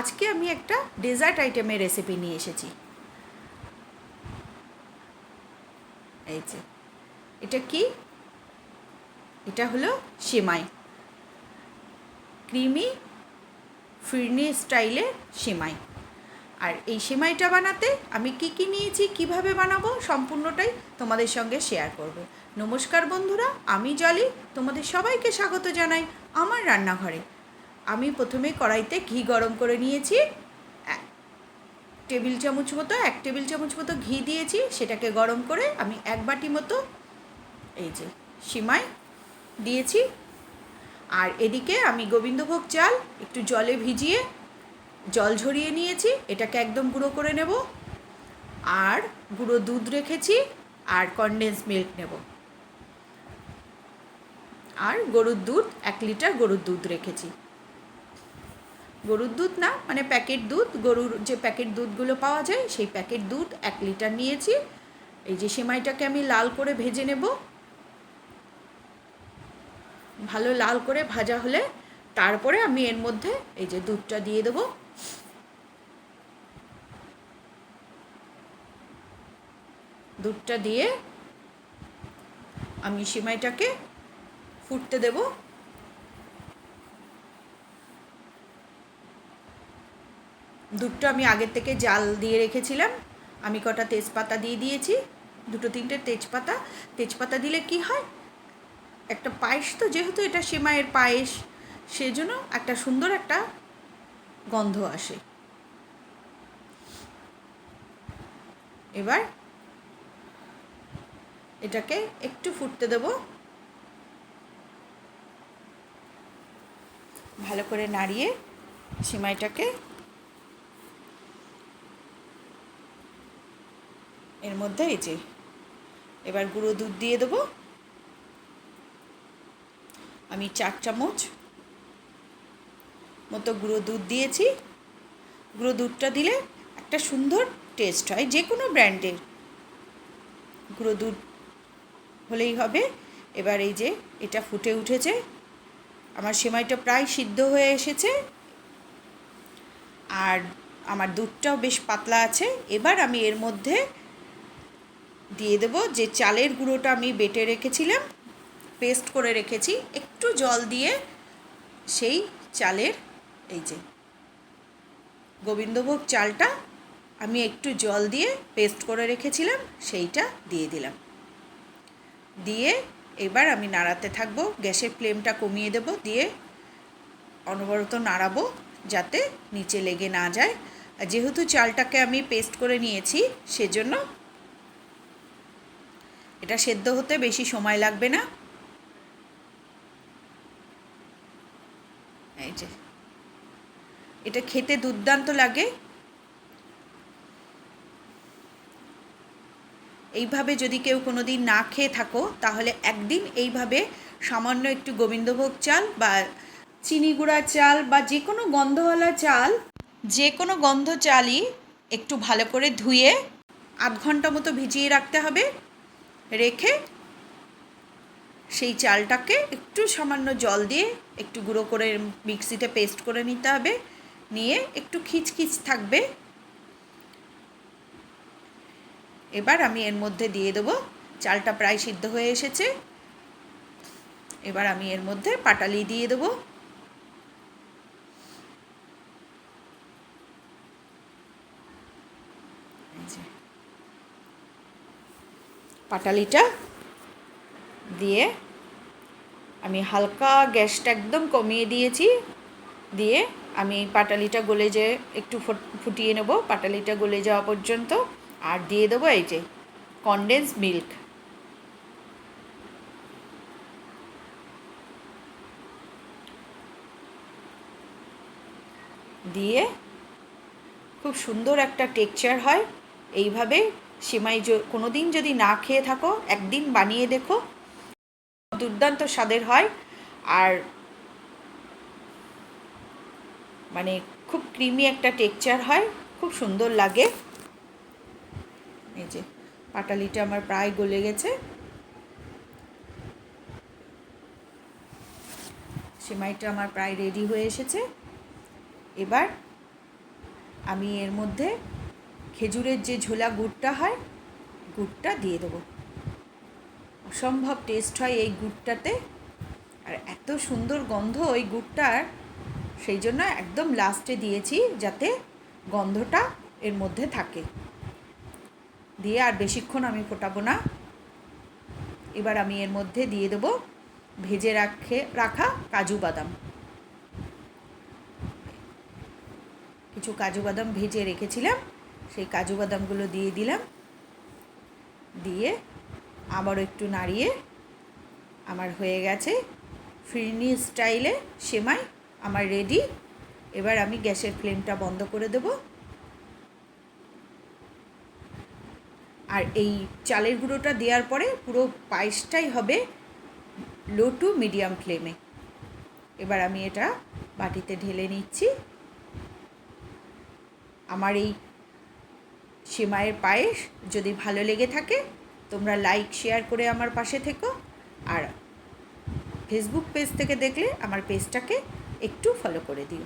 আজকে আমি একটা ডেজার্ট আইটেমের রেসিপি নিয়ে এসেছি। এই যে, এটা কি? এটা হলো সেমাই। ক্রিমি, ফিরনি স্টাইলের সেমাই। আর এই সেমাইটা বানাতে আমি কি কি নিয়েছি, কীভাবে বানাবো, সম্পূর্ণটাই তোমাদের সঙ্গে শেয়ার করব। নমস্কার বন্ধুরা, আমি জলি, তোমাদের সবাইকে স্বাগত জানাই আমার রান্নাঘরে। আমি প্রথমে কড়াইতে ঘি গরম করে নিয়েছি। টেবিল চামচ মতো, এক টেবিল চামচ মতো ঘি দিয়েছি, সেটাকে গরম করে আমি এক বাটি মতো এই যে সিমাই দিয়েছি। আর এদিকে আমি গোবিন্দভোগ চাল একটু জলে ভিজিয়ে জল ঝরিয়ে নিয়েছি, এটাকে একদম গুঁড়ো করে নেব। আর গুঁড়ো দুধ রেখেছি, আর কনডেন্স মিল্ক নেব। আর গরুর দুধ, এক লিটার গরুর দুধ রেখেছি। গরুর দুধ না মানে প্যাকেট দুধ, গরুর যে প্যাকেট দুধগুলো পাওয়া যায়, সেই প্যাকেট দুধ এক লিটার নিয়েছি। এই যে সেমাইটাকে আমি লাল করে ভেজে নেব। ভালো লাল করে ভাজা হলে তারপরে আমি এর মধ্যে এই যে দুধটা দিয়ে দেবো। দুধটা দিয়ে আমি সিমাইটাকে ফুটতে দেব। দুধটা আমি আগের থেকে জাল দিয়ে রেখেছিলাম। আমি কটা তেজপাতা দিয়ে দিয়েছি। দুটো তিনটে তেজপাতা। তেজপাতা দিলে কি হয়? একটা পায়েস তো, যেহেতু এটা সেমাইয়ের পায়েস, সেজন্য একটা সুন্দর একটা গন্ধ আসে। এবার এটাকে একটু ফুটতে দেব। ভালো করে নাড়িয়ে সিমাইটাকে এর মধ্যে এই যে, এবার গুঁড়ো দুধ দিয়ে দেবো। আমি চার চামচ মতো গুঁড়ো দুধ দিয়েছি। গুঁড়ো দুধটা দিলে একটা সুন্দর টেস্ট হয়, যে কোনো ব্র্যান্ডের গুঁড়ো দুধ হলেই হবে। এবার এই যে, এটা ফুটে উঠেছে। আমার সেমাইটা প্রায় সিদ্ধ হয়ে এসেছে। আর আমার দুধটাও বেশ পাতলা আছে। এবার আমি এর মধ্যে দিয়ে দেব। যে চালের গুঁড়োটা আমি বেটে রেখেছিলাম, পেস্ট করে রেখেছি, একটু জল দিয়ে সেই চালের এই যে গোবিন্দভোগ চালটা আমি একটু জল দিয়ে পেস্ট করে রেখেছিলাম, সেইটা দিয়ে দিলাম। দিয়ে এবার আমি নাড়াতে থাকব, গ্যাসের ফ্লেমটা কমিয়ে দেব, দিয়ে অনবরত নাড়াবো যাতে নিচে লেগে না যায়। যেহেতু চালটাকে আমি পেস্ট করে নিয়েছি, সেজন্য এটা সেদ্ধ হতে বেশি সময় লাগবে না। এই যে। এটা খেতে দুর্দান্ত লাগে। এইভাবে যদি কেউ কোনো দিন না খেয়ে থাকো, তাহলে একদিন এইভাবে সামান্য একটু গোবিন্দভোগ চাল বা চিনি গুঁড়া চাল বা যে কোনো গন্ধওয়ালা চাল, যে কোনো গন্ধ চালই একটু ভালো করে ধুয়ে আধ ঘণ্টা মতো ভিজিয়ে রাখতে হবে। রেখে সেই চালটাকে একটু সামান্য জল দিয়ে একটু গুঁড়ো করে মিক্সিতে পেস্ট করে নিতে হবে। নিয়ে একটু খিচখিচ থাকবে। এবার আমি এর মধ্যে দিয়ে দেবো। চালটা প্রায় সিদ্ধ হয়ে এসেছে। এবার আমি এর মধ্যে পাটালি দিয়ে দেবো। পাটালিটা দিয়ে আমি হালকা গ্যাসটা একদম কমিয়ে দিয়েছি। দিয়ে আমি পাটালিটা গলে যে একটু ফুটিয়ে নেব, পাটালিটা গলে যাওয়া পর্যন্ত। আর দিয়ে দেবো এই যে কনডেন্স মিল্ক দিয়ে খুব সুন্দর একটা টেক্সচার হয়। এইভাবে সেমাই কোনো দিন যদি না খেয়ে থাকো, একদিন বানিয়ে দেখো। দুর্দান্ত স্বাদের হয়। আর মানে খুব ক্রিমি একটা টেক্সচার হয়। খুব সুন্দর লাগে। এই যে, পাটালিটা আমার প্রায় গলে গেছে। সেমাইটা আমার প্রায় রেডি হয়ে এসেছে। এবার আমি এর মধ্যে খেজুরের যে ঝোলা গুড়টা হয়, গুড়টা দিয়ে দেবো। অসম্ভব টেস্ট হয় এই গুড়টাতে। আর এত সুন্দর গন্ধ ওই গুড়টার, সেই জন্য একদম লাস্টে দিয়েছি যাতে গন্ধটা এর মধ্যে থাকে। দিয়ে আর বেশিক্ষণ আমি ফোটাবো না। এবার আমি এর মধ্যে দিয়ে দেবো ভেজে রাখে, রাখা কাজু বাদাম। কিছু কাজু বাদাম ভেজে রেখেছিলাম। সেই কাজু বাদামগুলো দিয়ে দিলাম। দিয়ে আবারও একটু নাড়িয়ে আমার হয়ে গেছে। ফিরনি স্টাইলে সেমাই আমার রেডি এবার আমি গ্যাসের ফ্লেমটা বন্ধ করে দেব। আর এই চালের গুঁড়োটা দেওয়ার পরে পুরো পায়েসটাই হবে লো টু মিডিয়াম ফ্লেমে এবার আমি এটা বাটিতে ঢেলে নিচ্ছি। আমার এই সেমাইয়ের পায়েস যদি ভালো লেগে থাকে, তোমরা লাইক শেয়ার করে আমার পাশে থেকো। আর ফেসবুক পেজ থেকে দেখলে আমার পেজটাকে একটু ফলো করে দিও।